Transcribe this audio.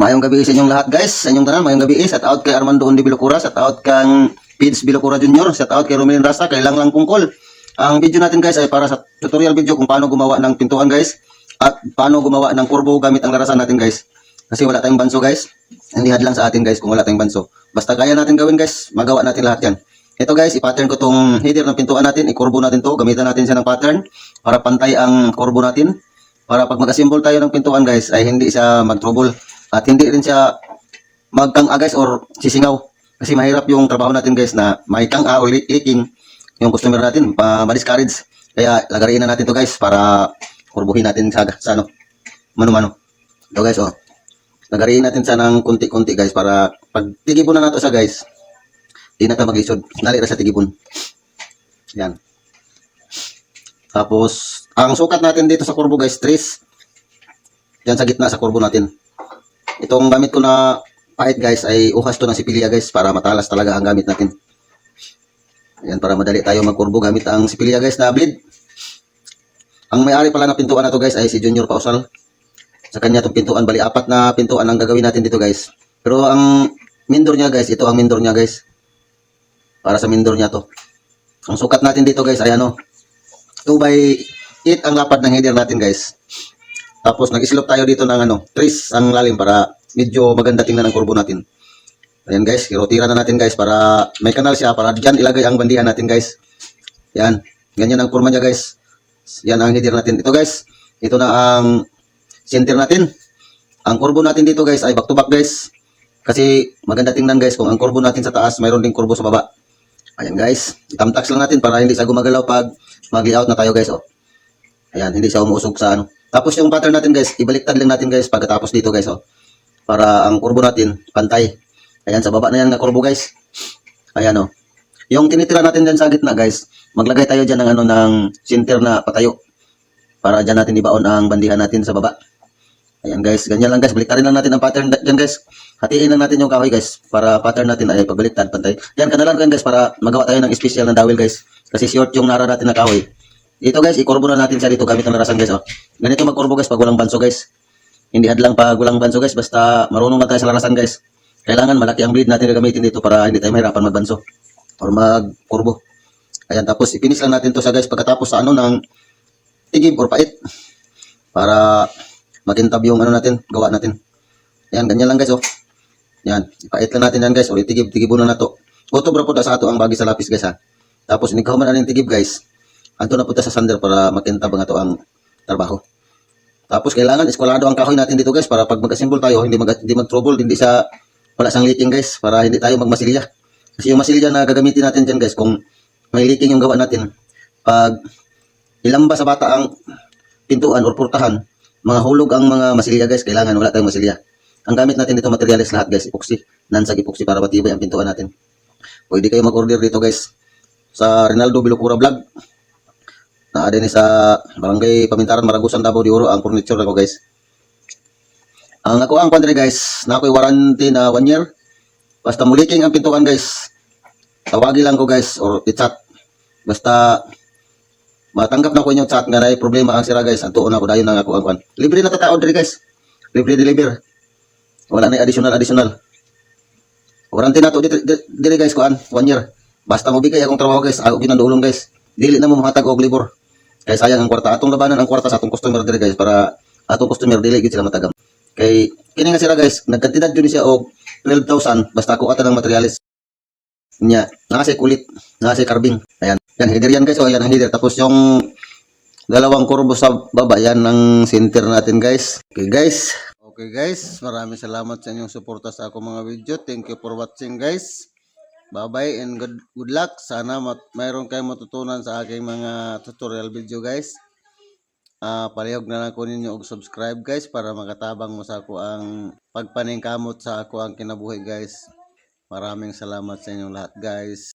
Mayong gabi sa inyong lahat guys, sa inyong tanan, mayong gabi. Shout out kay Armando Undi Bilocura, shout out kang Pids Bilocura Jr., shout out kay Romilin Rasa, kay Lang Lang Kungkol. Ang video natin guys ay para sa tutorial video kung paano gumawa ng pintuan guys at paano gumawa ng kurbo gamit ang larasan natin guys. Kasi wala tayong banso guys. Hindi hadlang sa atin guys kung wala tayong banso. Basta kaya natin gawin guys, magawa natin lahat yan. Ito guys, i-pattern ko tong header ng pintuan natin, i-kurbo natin to, gamitan natin siya ng pattern para pantay ang kurbo natin. Para pag mag-assemble tayo ng pintuan guys, ay hindi siya mag-trouble at hindi rin siya magkang guys or sisingaw. Kasi mahirap yung trabaho natin guys na may kang o leak- leaking yung customer natin, pa ma-discourage. Kaya lagarin na natin to guys para kurbuhin natin sa, sa ano, mano-mano. Ito guys, oh. Lagarin natin sa ng kunti-kunti guys para pag tigipon na nato sa guys, di na tayo mag-isod. Dali na sa tigipon. Yan. Tapos, ang sukat natin dito sa kurbo guys, 3. Yan sa gitna sa kurbo natin. Itong gamit ko na pahit guys ay uhas to ng sipilya guys para matalas talaga ang gamit natin. Yan para madali tayo magkurbo gamit ang sipilya guys na blade. Ang may-ari pala ng pintuan na to guys ay si Junior Pausal. Sa kanya itong pintuan, bali apat na pintuan ang gagawin natin dito guys. Pero ang mindor niya guys, ito ang mindor niya guys. Para sa mindor niya to. Ang sukat natin dito guys ay ano, 2 by 8 ang lapad ng header natin guys. Tapos nag-slope tayo dito ng ano, 3 ang lalim para medyo maganda tingnan ang kurbo natin. Ayan guys, irotira na natin guys para may kanal siya para dyan ilagay ang bandihan natin guys. Yan, ganyan ang kurma niya guys. Yan ang header natin. Ito guys, ito na ang center natin. Ang kurbo natin dito guys ay back to back guys. Kasi maganda tingnan guys kung ang kurbo natin sa taas, mayroon ding kurbo sa baba. Ayan guys, itamtax lang natin para hindi siya gumagalaw pag mag-layout na tayo guys. Oh. Ayan, hindi siya umuusog sa ano. Tapos yung pattern natin guys, ibaliktad lang natin guys pagkatapos dito guys. Oh. Para ang kurbo natin, pantay. Ayan, sa baba na yan na kurbo guys. Ayan oh. Yung tinitira natin dyan sa gitna guys, maglagay tayo dyan ng ano ng center na patayo. Para dyan natin ibaon ang bandihan natin sa baba. Ayan guys, ganyan lang guys. Baliktarin lang natin ang pattern dyan guys. Hatiin lang natin yung kahoy guys. Para pattern natin ay pagbaliktad, pantay. Yan, kanalan ko yan guys para magawa tayo ng special na dawil guys. Kasi short yung nara natin na kahoy. Dito guys, ikurbo na natin siya dito gamit ang larasan guys. Oh. Ganito magkurbo guys pag walang banso guys. Hindi hadlang pag walang banso guys. Basta marunong na tayo sa larasan guys. Kailangan malaki ang blade natin na gamitin dito para hindi tayo mahirapan magbanso. Or magkurbo. Ayan, tapos ipinis lang natin to sa guys pagkatapos sa ano ng tigib or pait. Para makintab yung ano natin, gawa natin. Yan, ganyan lang guys, oh. Yan, ipait lang natin yan guys, o itigib, tigib na na to. Utob ra po sa ato ang bagi sa lapis guys ha. Tapos inikaw man ang tigib guys. Anto na po ta sa sander para makintab ang ato ang trabaho. Tapos kailangan eskwalado ang kahoy natin dito guys para pag mag-assemble tayo, hindi mag hindi mag-trouble, hindi sa wala sang leaking guys para hindi tayo magmasilya. Kasi yung masilya na gagamitin natin dyan guys, kung may leaking yung gawa natin, pag ilamba sa bata ang pintuan or purtahan, mga hulog ang mga masilya guys, kailangan wala tayong masilya. Ang gamit natin dito materials lahat guys, epoxy, nansag epoxy para matibay ang pintuan natin. Pwede kayo mag-order dito guys sa Rinaldo Bilocura Vlog. Na din sa Barangay Pamintaran, Maragusan, Davao de Oro ang furniture ko guys. Ang ako ang kwadre guys, na ako'y warranty na 1 year. Basta muliking ang pintuan guys. Tawagi lang ko guys or i-chat. Basta matanggap na ko inyong chat nga na problema ang sira guys. Ang tuon ako dayon na ako ang kwan. Libre na tataon diri guys. Libre deliver. Wala na additional additional. Warranty na to diri guys kuan 1 year. Basta mo bigay akong trabaho guys, ako ginadulong guys. Dili na mo mahatag og libor. Kay sayang ang kwarta atong labanan ang kwarta sa atong customer diri guys para atong customer dili gid sila matagam. Kay kini nga sila guys, nagkantidad jud siya og 12,000 basta ako ata ng materials niya. Nakasay kulit, nakasay carving. Ayan. Yan header yan guys, oh yan ang header. Tapos yung dalawang kurbo sa baba, yan ang center natin guys. Okay guys. Okay guys, maraming salamat sa inyong suporta sa ako mga video. Thank you for watching guys. Bye-bye and good, good luck. Sana mat mayroon kayong matutunan sa aking mga tutorial video guys. Ah, palihog na lang ko ninyo og subscribe guys para makatabang mo sa ako ang pagpaningkamot sa ako ang kinabuhi guys. Maraming salamat sa inyong lahat guys.